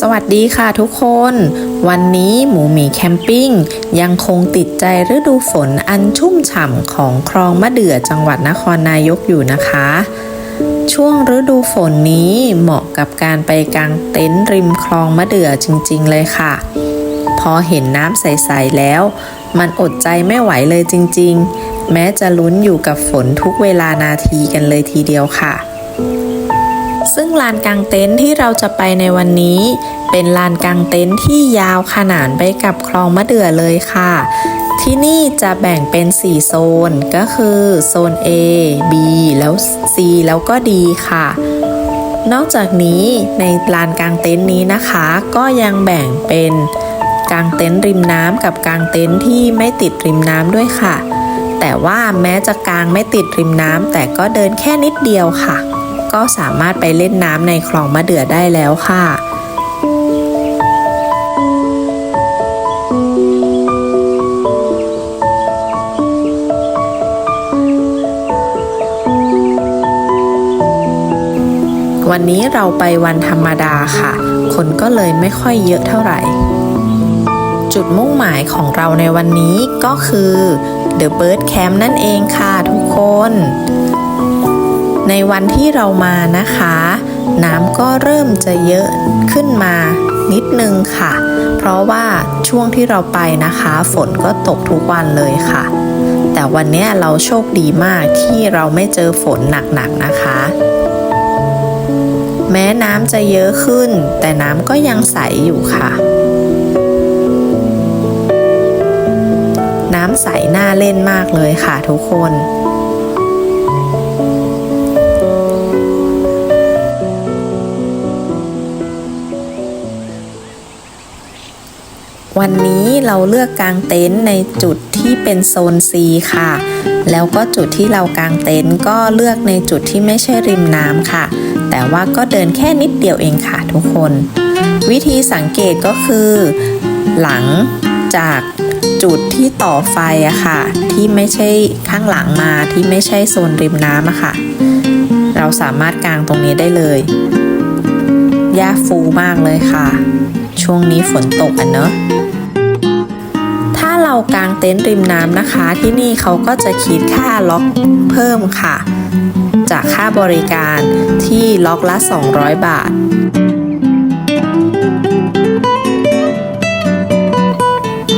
สวัสดีค่ะทุกคน วันนี้หมูหมีแคมปิ้งยังคงติดใจฤดูฝนอันชุ่มฉ่ำของคลองมะเดื่อจังหวัดนครนายกอยู่นะคะ ช่วงฤดูฝนนี้เหมาะกับการไปกางเต็นท์ริมคลองมะเดื่อจริง ๆ เลยค่ะ พอเห็นน้ำใส ๆ แล้ว มันอดใจไม่ไหวเลยจริง ๆ แม้จะลุ้นอยู่กับฝนทุกเวลานาทีกันเลยทีเดียวค่ะ ซึ่งลานกลางเต็นท์ที่เราจะไปในวันนี้ เป็นลานกลางเต็นท์ที่ยาวขนานไปกับคลองมะเดื่อเลยค่ะ ที่นี่จะแบ่งเป็น 4 โซนก็คือโซน A B แล้ว C แล้วก็ D ค่ะนอกจากนี้ในลานกลางเต็นท์นี้นะคะ ก็ยังแบ่งเป็นกลางเต็นท์ริมน้ำกับกลางเต็นท์ที่ไม่ติดริมน้ำด้วยค่ะ แต่ว่าแม้จะกลางไม่ติดริมน้ำแต่ก็เดินแค่นิดเดียวค่ะ ก็สามารถไปเล่นน้ำในคลองมะเดื่อได้แล้วค่ะวันนี้เราไปวันธรรมดาค่ะ คนก็เลยไม่ค่อยเยอะเท่าไหร่ จุดมุ่งหมายของเราในวันนี้ก็คือ The Bird Camp นั่นเองค่ะทุกคน ในวันที่เรามานะคะ น้ำก็เริ่มจะเยอะขึ้นมานิดนึงค่ะ เพราะว่าช่วงที่เราไปนะคะ ฝนก็ตกทุกวันเลยค่ะ แต่วันนี้เราโชคดีมากที่เราไม่เจอฝนหนักๆนะคะ แม้น้ำจะเยอะขึ้น แต่น้ำก็ยังใสอยู่ค่ะ น้ำใสน่าเล่นมากเลยค่ะทุกคน วันนี้เราเลือกกางเต็นท์ในจุดที่เป็นโซน C ค่ะ แล้วก็จุดที่เรากางเต็นท์ก็เลือกในจุดที่ไม่ใช่ริมน้ำค่ะ แต่ว่าก็เดินแค่นิดเดียวเองค่ะทุกคน วิธีสังเกตก็คือ หลังจากจุดที่ต่อไฟอะค่ะ ที่ไม่ใช่ข้างหลังมาที่ไม่ใช่โซนริมน้ำอะค่ะ เราสามารถกางตรงนี้ได้เลยหญ้าฟูมากเลยค่ะ ช่วงนี้ฝนตกอะเนอะ เรากางเต็นท์ริมน้ำนะคะ ที่นี่เขาก็จะคิดค่าล็อกเพิ่มค่ะ จากค่าบริการที่ล็อกละ 200 บาท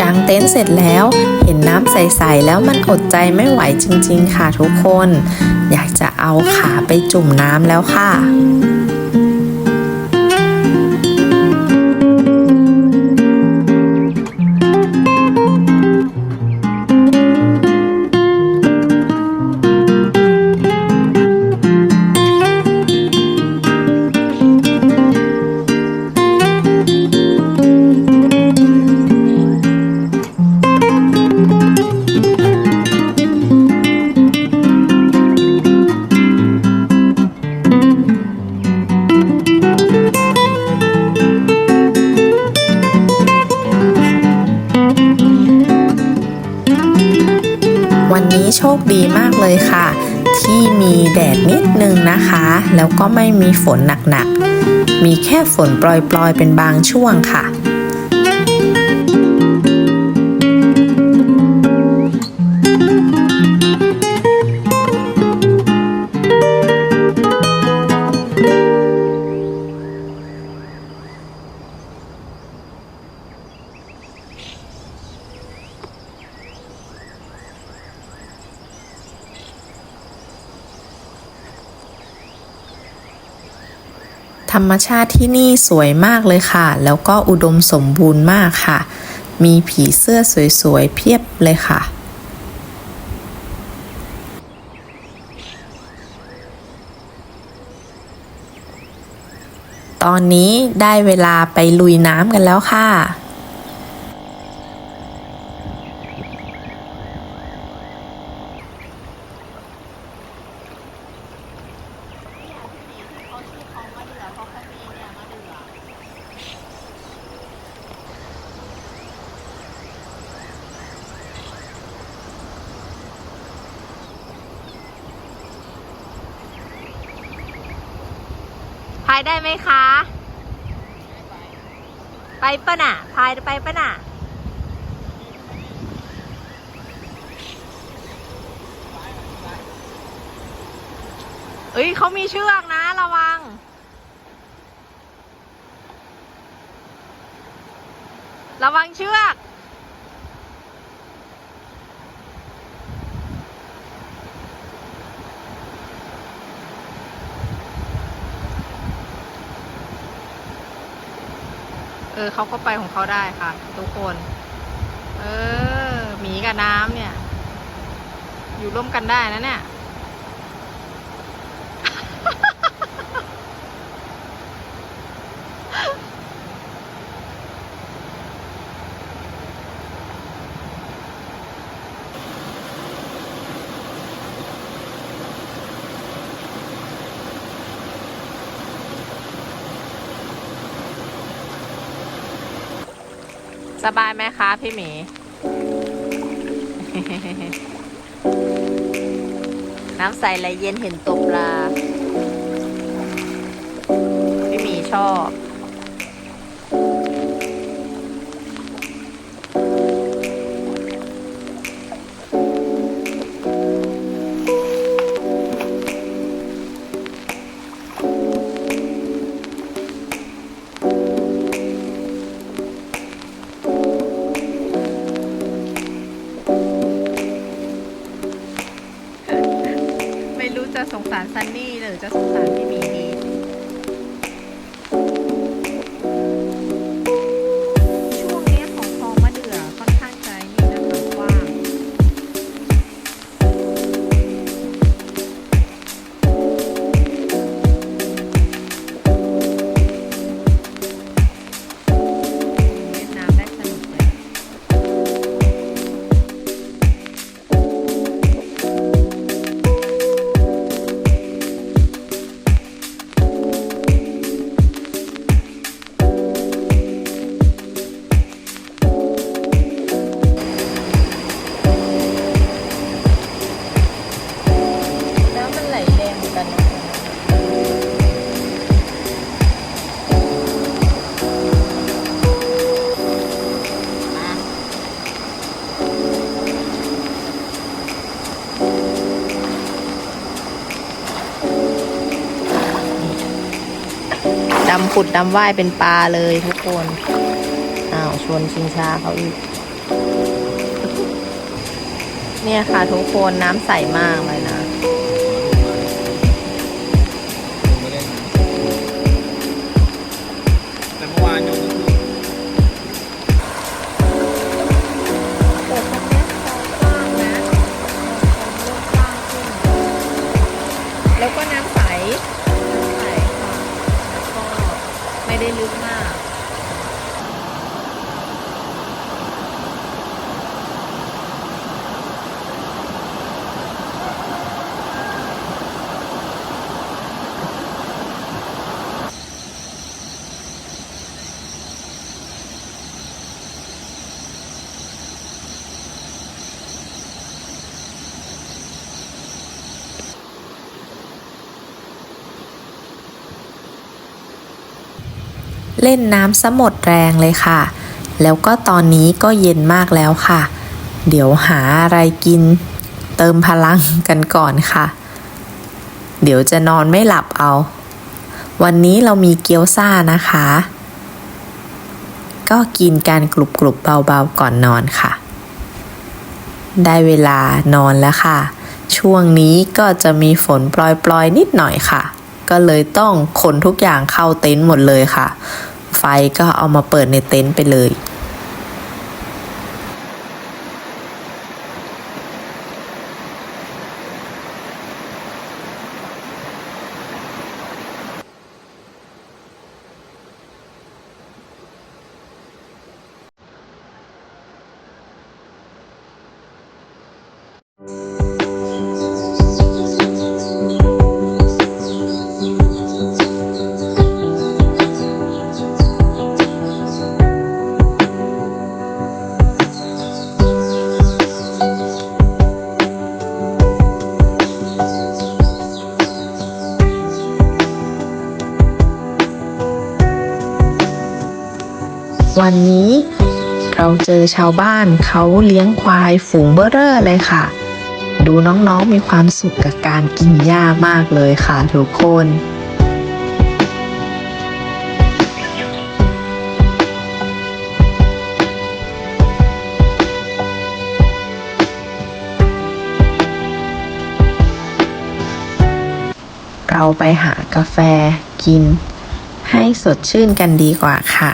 กางเต็นท์เสร็จแล้วเห็นน้ำใส ๆ แล้วมันอดใจไม่ไหวจริง ๆ ค่ะทุกคน อยากจะเอาขาไปจุ่มน้ำแล้วค่ะ นี้โชคดีมากเลยค่ะ ที่มีแดดนิดนึงนะคะ แล้วก็ไม่มีฝนหนักๆ มีแค่ฝนปล่อยๆ เป็นบางช่วงค่ะ ธรรมชาติที่นี่สวยมากเลยค่ะ แล้วก็อุดมสมบูรณ์มากค่ะ มีผีเสื้อสวยๆเพียบเลยค่ะตอนนี้ได้เวลาไปลุยน้ำกันแล้วค่ะ พายได้ไหมคะ ไไปปะน่ะ พายไปปะน่ะ เอ้ยเขามีเชือกนะระวัง ระวังเชือก ออเขาก็ไปของเขาได้ค่ะ ทุกคน เออหมีกับน้ำเนี่ย อยู่ร่วมกันได้นะเนี่ย สบายไหมคะพี่หมี น้ำใสไหลเย็นเห็นตกปลา พี่หมีชอบ จะสงสารซันนี่หรือจะสงสารพี่หมีดี ดำผุดดำว่ายเป็นปลาเลยทุกคน อ้าวชวนชิงช้าเขาอีก เนี่ยค่ะทุกคนน้ำใสมากเลยนะแต่เมื่อวานยกก็คือแต่ตรงเนี้ยคลองกว้างนะคลองเริ่มกว้างขึ้นแล้วก็น้ำใสน้ำใสค่ะแล้วก็ ได้ลึกมาก เล่นน้ำสะหมดแรงเลยค่ะ แล้วก็ตอนนี้ก็เย็นมากแล้วค่ะ เดี๋ยวหาอะไรกิน เติมพลังกันก่อนค่ะ เดี๋ยวจะนอนไม่หลับเอา วันนี้เรามีเกี๊ยวซ่านะคะ ก็กินการกรุบกรุบๆเบาๆก่อนนอนค่ะ ได้เวลานอนแล้วค่ะ ช่วงนี้ก็จะมีฝนปลอยๆนิดหน่อยค่ะก็เลยต้องขนทุกอย่างเข้าเต็นท์หมดเลยค่ะ ไฟก็เอามาเปิดในเต็นท์ไปเลย เจอชาวบ้านเขาเลี้ยงควายฝูงเบ้อเร่อเลยค่ะ ดูน้องๆมีความสุขกับการกินหญ้ามากเลยค่ะทุกคนเราไปหากาแฟกิน ให้สดชื่นกันดีกว่าค่ะ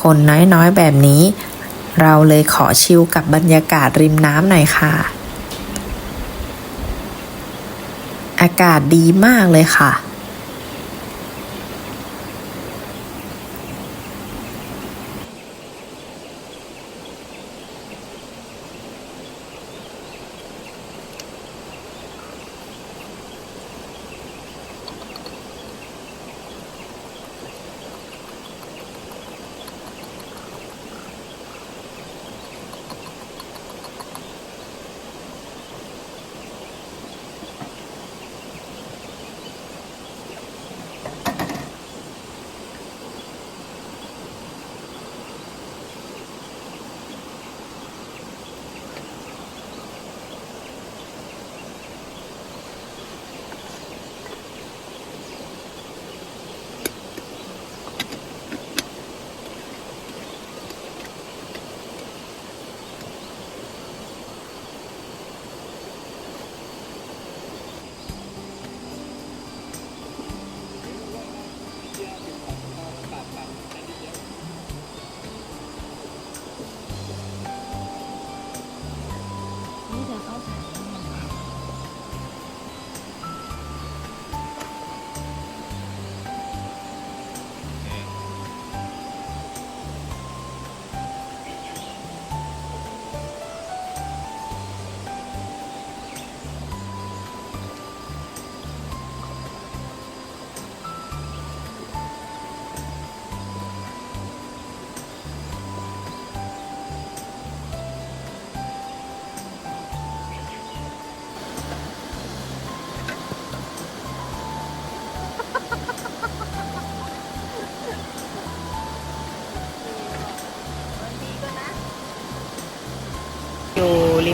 คนน้อยๆแบบนี้ เราเลยขอชิลกับบรรยากาศริมน้ำหน่อยค่ะ อากาศดีมากเลยค่ะ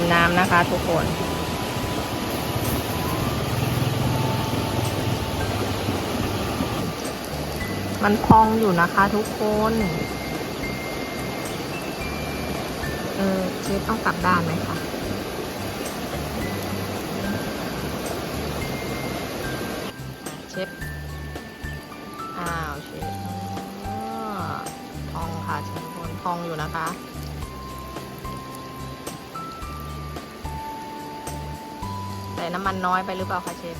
มน้ำนะคะทุกคน มันพองอยู่นะคะทุกคน เออเชฟต้องกลับด้านไหมคะเชฟอ้าวเชฟพองค่ะทุกคนพองอยู่นะคะ ใส่น้ำมันน้อยไปหรือเปล่าคะเชฟ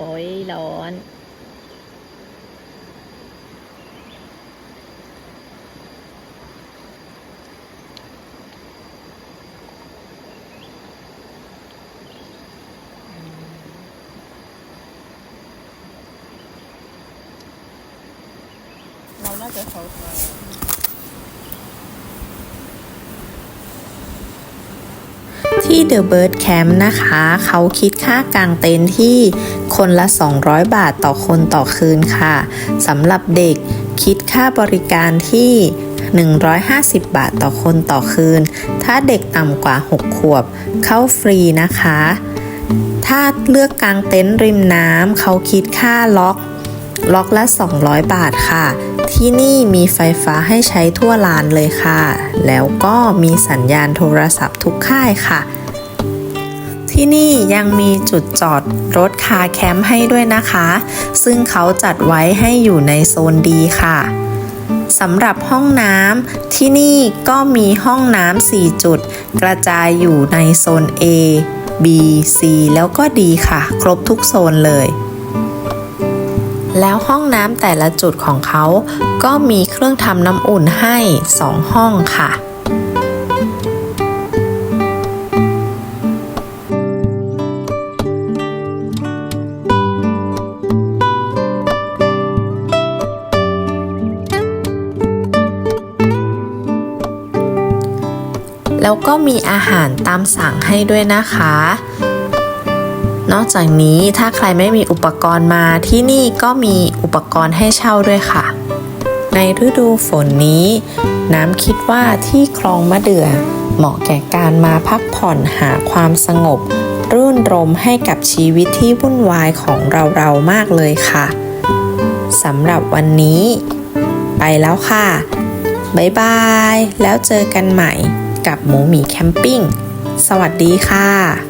โอ้ยร้อน เราน่าจะเขาที่ The Bird Camp นะคะ เขาคิดค่ากางเต็นท์ที่ คนละ 200 บาทต่อคนต่อคืนค่ะสำหรับเด็กคิดค่าบริการที่ 150 บาทต่อคนต่อคืน ถ้าเด็กต่ำกว่า 6 ขวบ เข้าฟรีนะคะ ถ้าเลือกกางเต็นท์ริมน้ำเขาคิดค่าล็อกล็อกละ 200 บาทค่ะ ที่นี่มีไฟฟ้าให้ใช้ทั่วลานเลยค่ะ แล้วก็มีสัญญาณโทรศัพท์ทุกค่ายค่ะ ที่นี่ยังมีจุดจอดรถคาแคมป์ให้ด้วยนะคะ ซึ่งเขาจัดไว้ให้อยู่ในโซนดีค่ะสำหรับห้องน้ำที่นี่ก็มีห้องน้ำ4จุด กระจายอยู่ในโซน A B C แล้วก็ D ค่ะ ครบทุกโซนเลย แล้วห้องน้ำแต่ละจุดของเขา ก็มีเครื่องทำน้ำอุ่นให้ 2 ห้องค่ะ แล้วก็มีอาหารตามสั่งให้ด้วยนะคะ นอกจากนี้ถ้าใครไม่มีอุปกรณ์มาที่นี่ก็มีอุปกรณ์ให้เช่าด้วยค่ะ ในฤดูฝนนี้ น้ำคิดว่าที่คลองมะเดื่อ เหมาะแก่การมาพักผ่อนหาความสงบ รื่นรมให้กับชีวิตที่วุ่นวายของเราๆมากเลยค่ะสำหรับวันนี้ ไปแล้วค่ะ บ๊ายบาย แล้วเจอกันใหม่ กับหมูหมีแคมปิ้ง สวัสดีค่ะ